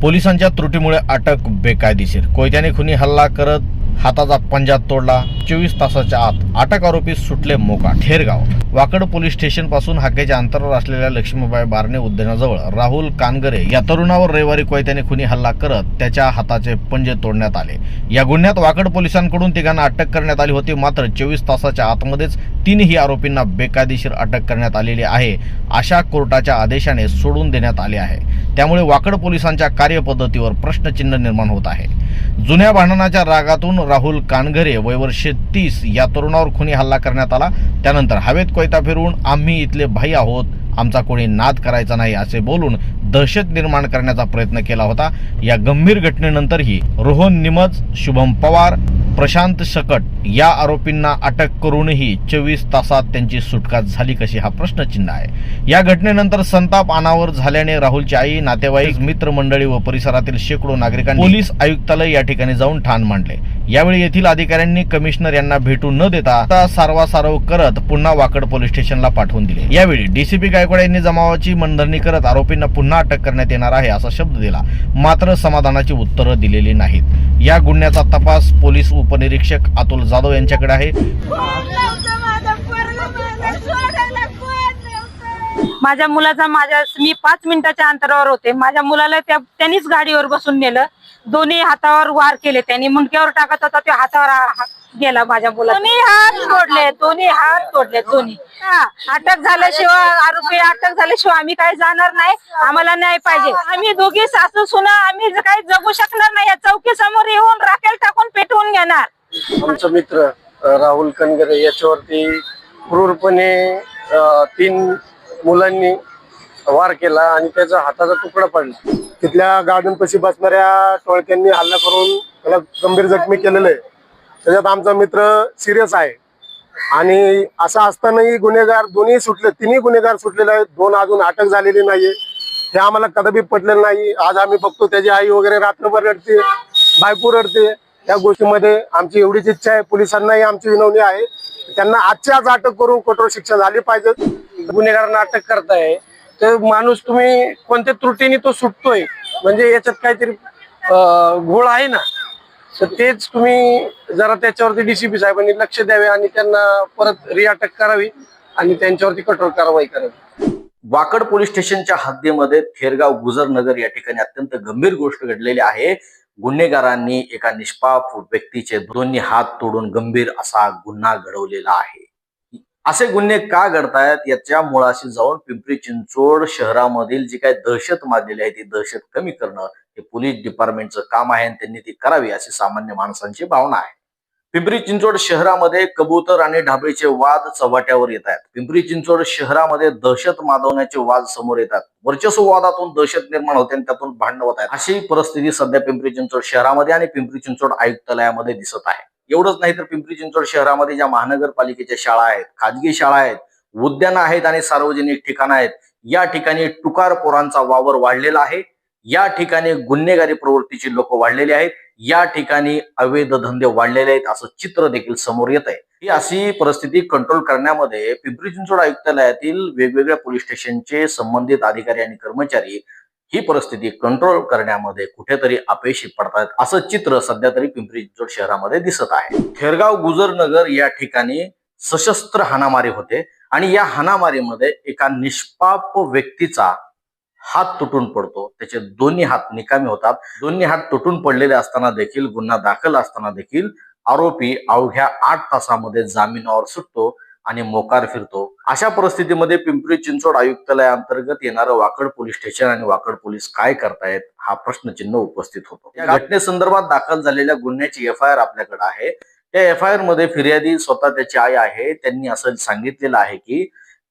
पोलिसांच्या त्रुटीमुळे अटक बेकायदेशीर. कोयत्याने खुनी हल्ला करत हाताचा पंजा तोडला. चोवीस तासाच्या आत अटक आरोपी सुटले मोका ठेरगाव. वाकड पोलीस स्टेशनपासून हाकेच्या अंतरावर असलेल्या लक्ष्मीबाई बारणे उद्यानाजवळ राहुल कानगरे या तरुणावर रविवारी कोयत्याने खुनी हल्ला करत त्याच्या हाताचे पंजे तोडण्यात आले. या गुन्ह्यात वाकड पोलिसांकडून तिघांना अटक करण्यात आली होती. मात्र चोवीस तासाच्या आतमध्येच तीनही आरोपींना बेकायदेशीर अटक करण्यात आलेली आहे अशा कोर्टाच्या आदेशाने सोडून देण्यात आले आहे. त्यामुळे वाकड पोलिसांच्या कार्यपद्धतीवर प्रश्नचिन्ह निर्माण होत आहे. जुन्या भांडणाच्या रागातून राहुल कानघरे वय वर्षे तीस या तरुणावर खुनी हल्ला करण्यात आला. त्यानंतर हवेत कोयता फिरवून आम्ही इथले भाई आहोत. आमचा कोणी नाद करायचा नाही असे बोलून दहशत निर्माण करण्याचा प्रयत्न केला होता. या गंभीर घटनेनंतरही रोहन निमज शुभम पवार प्रशांत सकट या आरोपींना अटक करूनही चोवीस तासात त्यांची सुटका झाली कशी हा प्रश्नचिन्ह आहे. या घटनेनंतर संताप अनावर झाल्याने राहुलची आई नातेवाईक मित्रमंडळी व परिसरातील शेकडो नागरिकांनी पोलीस आयुक्तालय या ठिकाणी जाऊन ठाण मांडले. यावेळी येथील अधिकाऱ्यांनी कमिशनर यांना भेटू न देता सारवासारव करत पुन्हा वाकड पोलीस स्टेशनला पाठवून दिले. यावेळी डीसीपी गायकवाड यांनी जमावाची मनधरणी करत आरोपींना पुन्हा अटक करण्यात येणार आहे असा शब्द दिला. मात्र समाधानाची उत्तरं दिलेली नाहीत. या गुन्ह्याचा तपास पोलीस उपनिरीक्षक अतुल जाधव यांच्याकडे आहे. माझ्या मुलाचा माझ्या मी पाच मिनिटाच्या अंतरावर होते. माझ्या मुलाला त्या त्यांनीच गाडीवर बसून नेलं. दोन्ही हातावर वार केले. त्यांनी मुंडक्यावर टाकत होता ते हातावर हा- गेला माझ्या मुला दोन्ही हात तोडले दोन्ही हात तोडले दोन्ही हा, अटक झाल्याशिवाय आरोपी अटक झाल्याशिवाय आम्ही काही जाणार नाही आम्हाला न्याय पाहिजे. आम्ही दोघी सासू सुना आम्ही ज- काही जगू शकणार नाही या चौकी समोर येऊन राखेल टाकून पेटवून घेणार. आमचा मित्र अ, राहुल कनगरे याच्यावरती क्रूरपणे अ, तीन मुलांनी वार केला आणि त्याचा हाताचा तुकडा पडला. तिथल्या गार्डन पशी बसणाऱ्या टोळक्यांनी हल्ला करून त्याला गंभीर जखमी केलेलं आहे. त्याच्यात आमचा मित्र सिरियस आहे. आणि असं असतानाही गुन्हेगार दोन्ही सुटले तिन्ही गुन्हेगार सुटलेले आहेत. दोन अजून अटक झालेली नाहीये. हे आम्हाला कदापि पटलेलं नाही. आज आम्ही बघतो त्याची आई वगैरे रात्रभर रडते बायको रडते. या गोष्टीमध्ये आमची एवढीच इच्छा आहे. पोलिसांनाही आमची विनवणी आहे. त्यांना आजच्या आज अटक करून कठोर शिक्षा झाली पाहिजे. गुन्हेगारांना अटक करताय. तर माणूस तुम्ही कोणत्या त्रुटीने तो सुटतोय? म्हणजे याच्यात काहीतरी घोळ आहे ना? तर तेच तुम्ही जरा त्याच्यावरती डीसीपी साहेबांनी लक्ष द्यावे आणि त्यांना परत रिअटक करावी आणि त्यांच्यावरती कठोर कारवाई करावी. वाकड पोलीस स्टेशनच्या हद्दीमध्ये थेरगाव गुजरनगर या ठिकाणी अत्यंत गंभीर गोष्ट घडलेली आहे. गुन्हेगारांनी एका निष्पाप व्यक्तीचे दोन्ही हात तोडून गंभीर असा गुन्हा घडवलेला आहे. असे गुन्हे का घडतायत याच्या मुळाशी जाऊन पिंपरी चिंचवड शहरामधील जी काही दहशत माजलेली आहे ती दहशत कमी करणं हे पोलीस डिपार्टमेंटचं काम आहे आणि त्यांनी ती करावी अशी सामान्य माणसांची भावना आहे. पिंपरी चिंचवड शहरामध्ये कबूतर आणि ढाबळीचे वाद चव्हाट्यावर येत आहेत. पिंपरी चिंचवड शहरामध्ये दहशत माजवण्याचे वाद समोर येतात. वर्चस्व वादातून दहशत निर्माण होते आणि त्यातून भांडण होत आहेत. अशी परिस्थिती सध्या पिंपरी चिंचवड शहरामध्ये आणि पिंपरी चिंचवड आयुक्तालयामध्ये दिसत आहे. एवढंच नाही तर पिंपरी चिंचवड शहरामध्ये ज्या महानगरपालिकेच्या शाळा आहेत खाजगी शाळा आहेत उद्यानं आहेत आणि सार्वजनिक ठिकाणं आहेत या ठिकाणी टुकार पोरांचा वावर वाढलेला आहे. या ठिकाणी गुन्हेगारी प्रवृत्तीची लोक वाढलेली आहेत. या ठिकाणी अवैध धंदे वाढलेले आहेत असं चित्र देखील समोर येत आहे. ही अशी परिस्थिती कंट्रोल करण्यामध्ये पिंपरी चिंचवड आयुक्तालयातील वेगवेगळ्या पोलीस स्टेशनचे संबंधित अधिकारी आणि कर्मचारी ही परिस्थिती कंट्रोल करण्यामध्ये कुठेतरी अपयशी पडतात असं चित्र सध्या तरी पिंपरी चिंचवड शहरामध्ये दिसत आहे. थेरगाव गुजरनगर या ठिकाणी सशस्त्र हाणामारी होते आणि या हाणामारीमध्ये एका निष्पाप व्यक्तीचा हात तुटून पडतो. त्याचे दोन्ही हात निकामी होतात. दोन्ही हात तुटून पडलेले असताना देखील गुन्हा दाखल असताना देखील आरोपी अवघ्या आठ तासामध्ये जामिनावर सुटतो आणि मोकार फिरतो. अशा परिस्थितीमध्ये पिंपरी चिंचवड आयुक्तालयाअंतर्गत येणारं वाकड पोलीस स्टेशन आणि वाकड पोलीस काय करतायत हा प्रश्नचिन्ह उपस्थित होतो. या घटनेसंदर्भात दाखल झालेल्या गुन्ह्याची एफ आय आर आपल्याकडे आहे. त्या एफ आय आरमध्ये फिर्यादी स्वतः त्याची आई आहे. त्यांनी असं सांगितलेलं आहे की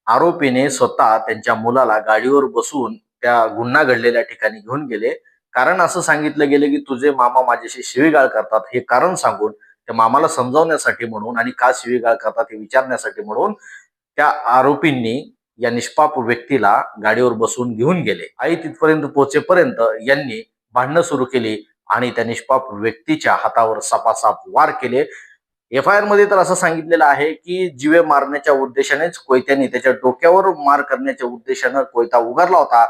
आरोपीने स्वतः त्यांच्या मुलाला गाडीवर बसून त्या गुन्हा घडलेल्या ठिकाणी घेऊन गेले. कारण असं सांगितलं गेलं की तुझे मामा माझ्याशी शिवीगाळ करतात हे कारण सांगून त्या मामाला समजावण्यासाठी म्हणून आणि का शिवीगाळ करतात हे विचारण्यासाठी म्हणून त्या आरोपींनी या निष्पाप व्यक्तीला गाडीवर बसून घेऊन गेले. आई तिथपर्यंत पोहोचेपर्यंत यांनी भांडणं सुरू केली आणि त्या निष्पाप व्यक्तीच्या हातावर सपासाप वार केले. एफ आय आरमध्ये तर असं सांगितलेलं आहे की जीवे मारण्याच्या उद्देशानेच कोयत्याने त्याच्या डोक्यावर मार करण्याच्या उद्देशानं कोयता उगारला होता.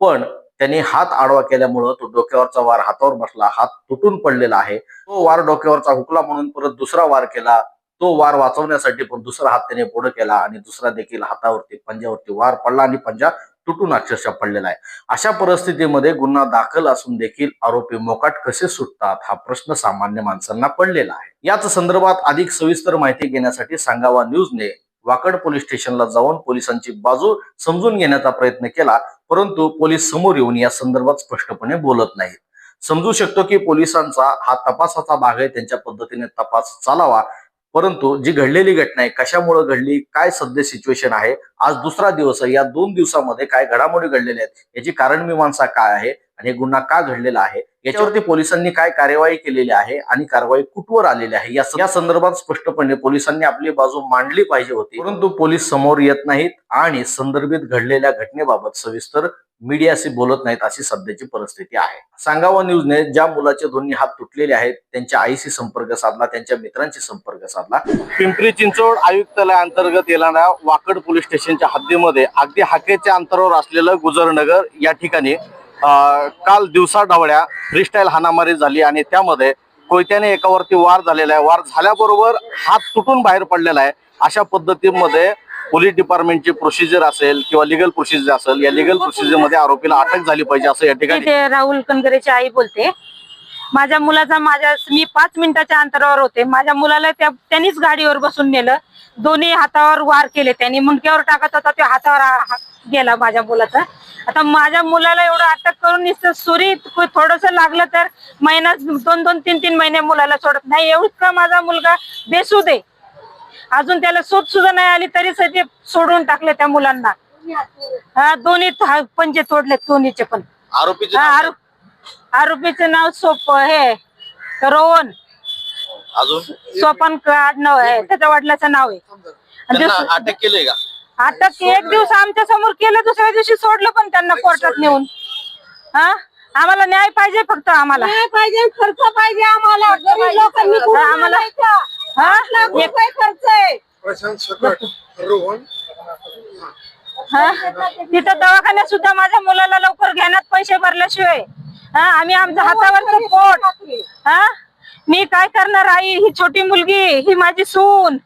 पण त्यांनी हात आडवा केल्यामुळं तो डोक्यावरचा वार हातावर बसला हात तुटून पडलेला आहे. तो वार डोक्यावरचा हुकला म्हणून परत दुसरा वार केला. तो वार वाचवण्यासाठी पण दुसरा हात त्याने पुढे केला आणि दुसरा देखील हातावरती पंजावरती वार पडला आणि पंजा तुटून अक्षरशः पडलेला आहे. अशा परिस्थितीमध्ये गुन्हा दाखल असून देखील आरोपी मोकाट कसे सुटतात हा प्रश्न सामान्य माणसांना पडलेला आहे. याच संदर्भात अधिक सविस्तर माहिती घेण्यासाठी सांगावा न्यूजने वाकड पोलीस स्टेशनला जाऊन पोलिसांची बाजू समजून घेण्याचा प्रयत्न केला परंतु पोलीस समोर येऊन या संदर्भात स्पष्टपणे बोलत नाहीत. समजू शकतो की पोलिसांचा हा तपासाचा भाग आहे त्यांच्या पद्धतीने तपास चालावा परंतु जी घडलेली घटना आहे कशामुळे घडली काय सध्या सिच्युएशन आहे आज दुसरा दिवस आहे या दोन दिवसामध्ये काय घडामोडी घडलेल्या आहेत याची कारण मीमांसा काय आहे आणि हे गुन्हा का घडलेला आहे याच्यावरती पोलिसांनी काय कार्यवाही केलेली आहे आणि कारवाई कुठवर आलेली आहे या या संदर्भात स्पष्टपणे पोलिसांनी आपली बाजू मांडली पाहिजे होती परंतु पोलीस समोर येत नाहीत आणि संदर्भित घडलेल्या घटनेबाबत सविस्तर मीडियाशी बोलत नाहीत अशी सध्याची परिस्थिती आहे. सांगावा न्यूजने ज्या मुलाचे दोन्ही हात तुटलेले आहेत त्यांच्या आईशी संपर्क साधला त्यांच्या मित्रांशी संपर्क साधला. पिंपरी चिंचवड आयुक्तालया अंतर्गत येणाऱ्या वाकड पोलीस स्टेशनच्या हद्दीमध्ये अगदी हाकेच्या अंतरावर असलेलं गुजरनगर या ठिकाणी काल दिवसा ढवळ्या फ्रीस्टाईल हाणामारी झाली आणि त्यामध्ये कोयत्याने एकावरती वार झालेला आहे. वार झाल्याबरोबर हात तुटून बाहेर पडलेला आहे. अशा पद्धतीमध्ये पोलीस डिपार्टमेंटची प्रोसिजर असेल किंवा लिगल प्रोसिजर असेल या लिगल प्रोसिजरमध्ये आरोपीला अटक झाली पाहिजे असं या ठिकाणी राहुल कनगरेची आई बोलते. माझ्या मुलाचा माझ्या मी पाच मिनिटाच्या अंतरावर होते. माझ्या मुलाला त्या त्यांनीच गाडीवर बसून नेलं. दोन्ही हातावर वार केले. त्यांनी मुंडक्यावर टाकत होता ते हातावर हा- गेला माझ्या मुलाचा. आता माझ्या मुलाला एवढं अटक करून नुसतं सुरी थोडस लागलं तर महिना दोन दोन तीन तीन महिने मुलाला सोडत नाही एवढं माझा मुलगा बेसूद आहे. अजून त्याला सूट सुद्धा नाही आली तरी ते सोडून टाकले त्या मुलांना. हा दोन्ही पंजे तोडले दोन्हीचे पण. आरोपीचे हा, आरो- आरोपीचं नाव सोप हे रोहन. अजून? सोपान आडनाव आहे त्याच्या वडिलाचं नाव आहे. अटक केलंय का? अटक एक दिवस आमच्यासमोर केलं दुसऱ्या दिवशी सोडलं पण त्यांना कोर्टात नेऊन. हा? आम्हाला न्याय पाहिजे फक्त आम्हाला. पाहिजे खर्च पाहिजे आम्हाला. गरीब लोकांनी कुठून आम्हाला-? आठ लाख रुपये खर्च आहे. प्रशांत सकट रोहन. हा? तिथं दवाखान्यात सुद्धा माझ्या मुलाला लवकर घेण्यात पैसे भरल्याशिवाय. हा आम्ही आमच्या हातावरचं पोट. हा? मी काय करणार आई? ही छोटी मुलगी ही माझी सून.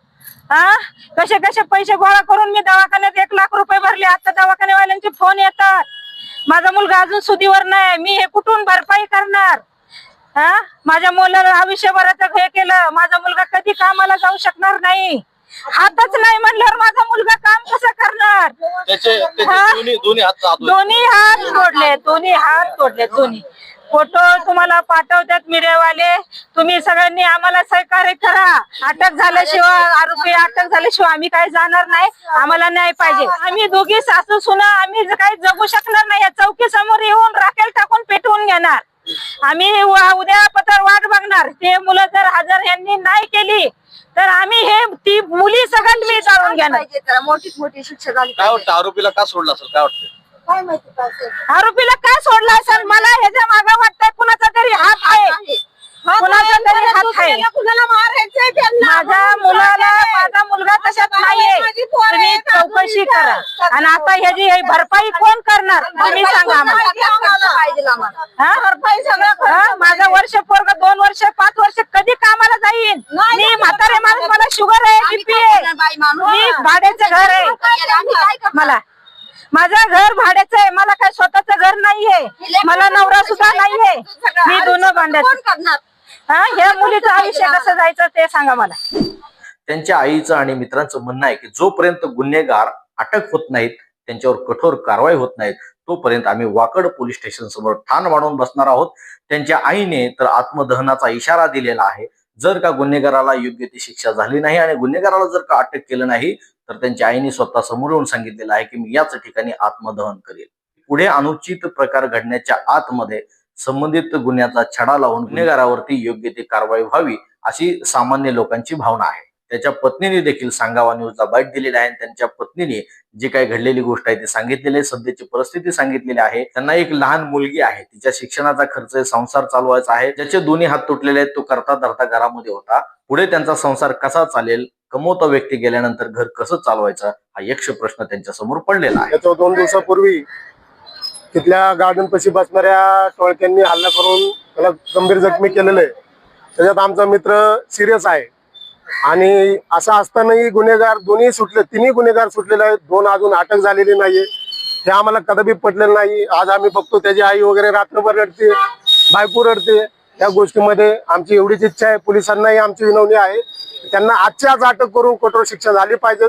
हा? कसे कसे पैसे गोळा करून मी दवाखान्यात एक लाख रुपये भरले. आता दवाखान्यावाल्यांचे फोन येतात. माझा मुलगा अजून सुधीवर नाही. मी हे कुठून भरपाई करणार? हा? माझ्या मुलाला आयुष्यभराचं हे केलं. माझा मुलगा कधी कामाला जाऊ शकणार नाही. हातच नाही म्हणल्यावर माझा मुलगा काम कसं करणार? त्याचे त्याचे हा? दोन्ही दोन्ही हात हात दोन्ही हात तोडले दोन्ही हात तोडले दोन्ही. फोटो तुम्हाला पाठवतात मीडियावाले. तुम्ही सगळ्यांनी आम्हाला सहकार्य करा. अटक झाल्याशिवाय आरोपी अटक झाल्याशिवाय आम्ही काही जाणार नाही. आम्हाला न्याय पाहिजे. आम्ही दोघी सासू सुना आम्ही काही जगू शकणार नाही. या चौकी समोर येऊन राखेल टाकून पेटवून घेणार. आम्ही उद्या पत्र वाट बघणार. ते मुलं जर हजर यांनी नाही केली तर आम्ही हे ती मुली सगळ्यात मी जाळून घेणार. त्याला मोठीच मोठी शिक्षा झाली काय वाटतं? आरोपीला का सोडलं असेल? काय वाटतं काय माहिती आरोपीला का सोडला असेल? मला ह्याच्या मागे वाटतंय कुणाचा तरी हात आहे. कुणाचा तरी हात आहे. कुणाला मारायचंय त्यांना? माझ्या मुलाला माझा मुलगा तशात नाहीये. तुम्ही चौकशी करा. आणि आता ह्याची ही भरपाई कोण करणार? तुम्ही सांगा आम्हाला? भरपाई सगळं? माझं वर्ष पोरग दोन वर्ष पाच वर्ष कधी कामाला जाईन? नाही, मी म्हातारे माणूस मला शुगर आहे बीपी आहे करणार बाई माणूस? मी भाड्याचं घर आहे? मला माझं घर भाड्याचं आहे. मला काय स्वतःचं घर नाहीये. मला नवरा सुद्धा नाहीये. मी दोन करणार? हा ह्या मुलीचं आयुष्य कसं जायचं ते सांगा मला. त्यांच्या आईचं आणि मित्रांचं म्हणणं आहे की जोपर्यंत गुन्हेगार अटक होत नाहीत त्यांच्यावर कठोर कारवाई होत नाहीत तोपर्यंत आम्ही वाकड पोलीस स्टेशन समोर ठाण मांडून बसणार आहोत. त्यांच्या आईने तर आत्मदहनाचा इशारा दिलेला आहे. जर का गुन्हेगाराला योग्य ती शिक्षा झाली नाही आणि गुन्हेगाराला जर का अटक केलं नाही तर त्यांच्या आईने स्वतः समोर येऊन सांगितलेलं आहे की मी याच ठिकाणी आत्मदहन करेल. पुढे अनुचित प्रकार घडण्याच्या आतमध्ये संबंधित गुन्ह्याचा छडा लावून गुन्हेगारावरती योग्य ती कारवाई व्हावी अशी सामान्य लोकांची भावना आहे. त्याच्या पत्नीने देखील सांगावा न्यूजला बाईट दिलेली आहे त्यांच्या पत्नीने जी काही घडलेली गोष्ट आहे ती सांगितलेली आहे. सध्याची परिस्थिती सांगितलेली आहे. त्यांना एक लहान मुलगी आहे. तिच्या शिक्षणाचा खर्च संसार चालवायचा आहे. ज्याचे दोन्ही हात तुटलेले आहेत तो करता धरता घरामध्ये होता. पुढे त्यांचा संसार कसा चालेल कमवता व्यक्ती गेल्यानंतर घर कसं चालवायचं हा यक्ष प्रश्न त्यांच्यासमोर पडलेला आहे. दोन दिवसापूर्वी तिथल्या गार्डन पशी बसणाऱ्या टोळक्यांनी हल्ला करून त्याला गंभीर जखमी केलेलं. आहे त्याच्यात आमचा मित्र सिरियस आहे. आणि असं असतानाही गुन्हेगार दोन्ही सुटले तिन्ही गुन्हेगार सुटलेले आहेत. दोन अजून अटक झालेली नाहीये. हे आम्हाला कदापि पटलेलं नाही. आज आम्ही बघतो त्याची आई वगैरे रात्रभर रडते बायको रडते. या गोष्टीमध्ये आमची एवढीच इच्छा आहे. पोलिसांनाही आमची विनवणी आहे. त्यांना आजच्या आज अटक करून कठोर शिक्षा झाली पाहिजे.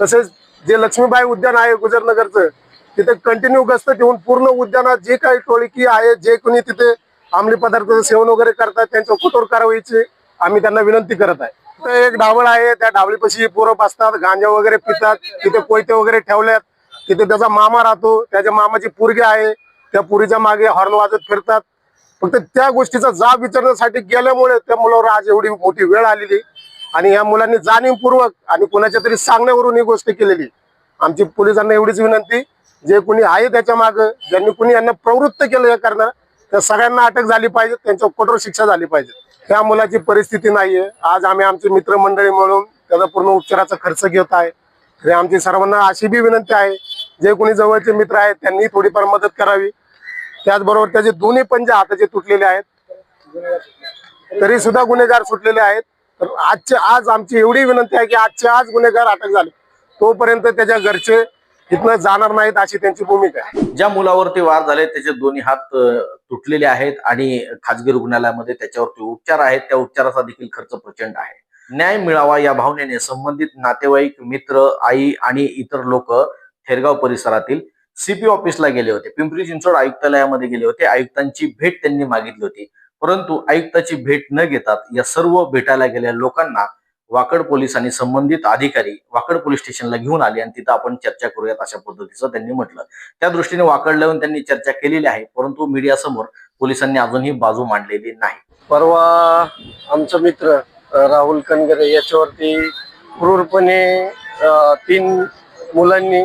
तसेच जे लक्ष्मीबाई उद्यान आहे गुजरनगरचं तिथे कंटिन्यू गस्त ठेवून पूर्ण उद्यानात जे काही टोळकी आहे जे कोणी तिथे अंमली पदार्थाचं सेवन वगैरे करतात त्यांच्या कठोर कारवाईची आम्ही त्यांना विनंती करत आहे. तिथे एक डावळ आहे त्या ढावळीपाशी पोरं बसतात गांजा वगैरे पितात तिथे कोयते वगैरे ठेवल्यात तिथे त्याचा मामा राहतो त्याच्या मामाची पोरगी आहे त्या पुरीच्या मागे हॉर्न वाजत फिरतात. फक्त त्या गोष्टीचा जाब विचारण्यासाठी गेल्यामुळे त्या मुलावर आज एवढी मोठी वेळ आलेली आणि या मुलांनी जाणीवपूर्वक आणि कोणाच्या तरी सांगण्यावरून ही गोष्ट केलेली आमची पोलिसांना एवढीच विनंती जे कुणी आहे त्याच्या मागं ज्यांनी कुणी यांना प्रवृत्त केलं या करणार त्या सगळ्यांना अटक झाली पाहिजे त्यांच्यावर कठोर शिक्षा झाली पाहिजे. त्या मुलाची परिस्थिती नाहीये. आज आम्ही आमची मित्रमंडळी म्हणून त्याचा पूर्ण उपचाराचा खर्च घेत आहे. तरी आमची सर्वांना अशी बी विनंती आहे जे कोणी जवळचे मित्र आहेत त्यांनी थोडीफार मदत करावी. त्याचबरोबर त्याचे दोन्ही पंजे हाताचे तुटलेले आहेत तरी सुद्धा गुन्हेगार सुटलेले आहेत. तर आजच्या आज आमची एवढी विनंती आहे की आजच्या आज गुन्हेगार अटक झाले. तोपर्यंत त्याच्या घरचे तिथनं जाणार नाहीत अशी त्यांची भूमिका आहे. ज्या मुलावरती वार झाले त्याचे दोन्ही हात तुटलेले आहेत आणि खाजगी रुग्णालयामध्ये त्याच्यावरती उपचार आहेत. त्या उपचाराचा देखील खर्च प्रचंड आहे. न्याय मिळावा या भावनेने संबंधित नातेवाईक मित्र आई आणि इतर लोक थेरगाव परिसरातील सीपी ऑफिसला गेले होते. पिंपरी चिंचवड आयुक्तालयामध्ये गेले होते. आयुक्तांची भेट त्यांनी मागितली होती. परंतु आयुक्ताची भेट न घेतात या सर्व भेटायला गेलेल्या लोकांना वाकड पोलीस आणि संबंधित अधिकारी वाकड पोलीस स्टेशनला घेऊन आले आणि तिथं आपण चर्चा करूयात अशा पद्धतीचं त्यांनी म्हटलं. त्या दृष्टीने वाकडला येऊन त्यांनी चर्चा केलेली आहे परंतु मीडियासमोर पोलिसांनी अजूनही बाजू मांडलेली नाही. परवा आमचा मित्र राहुल कनगरे याच्यावरती क्रूरपणे तीन मुलांनी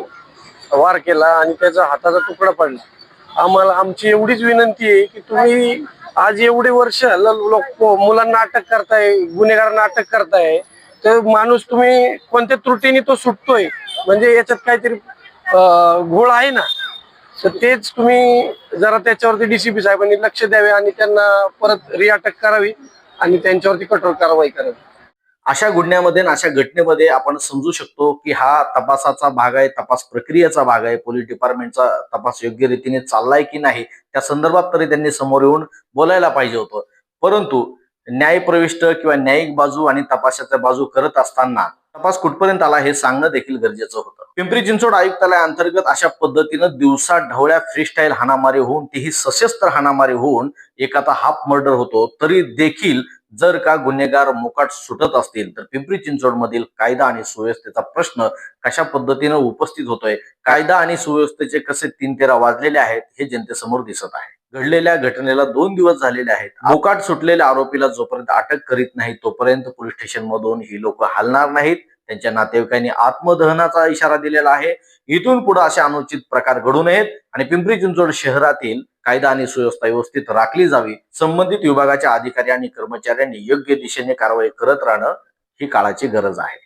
वार केला आणि त्याचा हाताचा तुकडा पडला. आम्हाला आमची एवढीच विनंती आहे की तुम्ही आज एवढे वर्ष ल- लोक मुलांना अटक करताय गुन्हेगारांना अटक करताय तर माणूस तुम्ही कोणत्या त्रुटीने तो सुटतोय म्हणजे याच्यात काहीतरी घोळ आहे ना? तर तेच तुम्ही जरा त्याच्यावरती डीसीपी साहेबांनी लक्ष द्यावे आणि त्यांना परत रिअटक करावी आणि त्यांच्यावरती कठोर कारवाई करावी. अशा गुन्ह्यामध्ये आणि अशा घटनेमध्ये आपण समजू शकतो की हा तपासाचा भाग आहे तपास प्रक्रियेचा भाग आहे पोलीस डिपार्टमेंटचा तपास योग्य रीतीने चाललाय की नाही त्या संदर्भात तरी त्यांनी समोर येऊन बोलायला पाहिजे होतं. परंतु न्यायप्रविष्ट किंवा न्यायिक बाजू आणि तपासाच्या बाजू करत असताना तपास कुठपर्यंत आला हे सांगणं देखील गरजेचं होतं. पिंपरी चिंचवड आयुक्तालयाअंतर्गत अशा पद्धतीनं दिवसा ढवळ्या फ्रीस्टाईल हाणामारी होऊन तीही सशस्त्र हाणामारी होऊन एखादा हाफ मर्डर होतो तरी देखील जर का गुन्हेगार मोकाट सुटत असतील तर पिंपरी चिंचवड मधील कायदा आणि सुव्यवस्थेचा प्रश्न कशा पद्धतीनं उपस्थित होतोय कायदा आणि सुव्यवस्थेचे कसे तीन तेरा वाजलेले आहेत हे जनतेसमोर दिसत आहे. घडलेल्या घटनेला दोन दिवस झालेले आहेत. मोकाट सुटलेल्या आरोपीला जोपर्यंत अटक करीत नाही तोपर्यंत पोलीस स्टेशन मधून ही लोक हलणार नाहीत. त्यांच्या नातेवाईकांनी आत्मदहनाचा इशारा दिलेला आहे. इथून पुढे असे अनुचित प्रकार घडू नयेत आणि पिंपरी चिंचवड शहरातील कायदा आणि सुव्यवस्था व्यवस्थित राखली जावी संबंधित विभागाच्या अधिकारी आणि कर्मचाऱ्यांनी योग्य दिशेने कारवाई करत राहणं ही काळाची गरज आहे.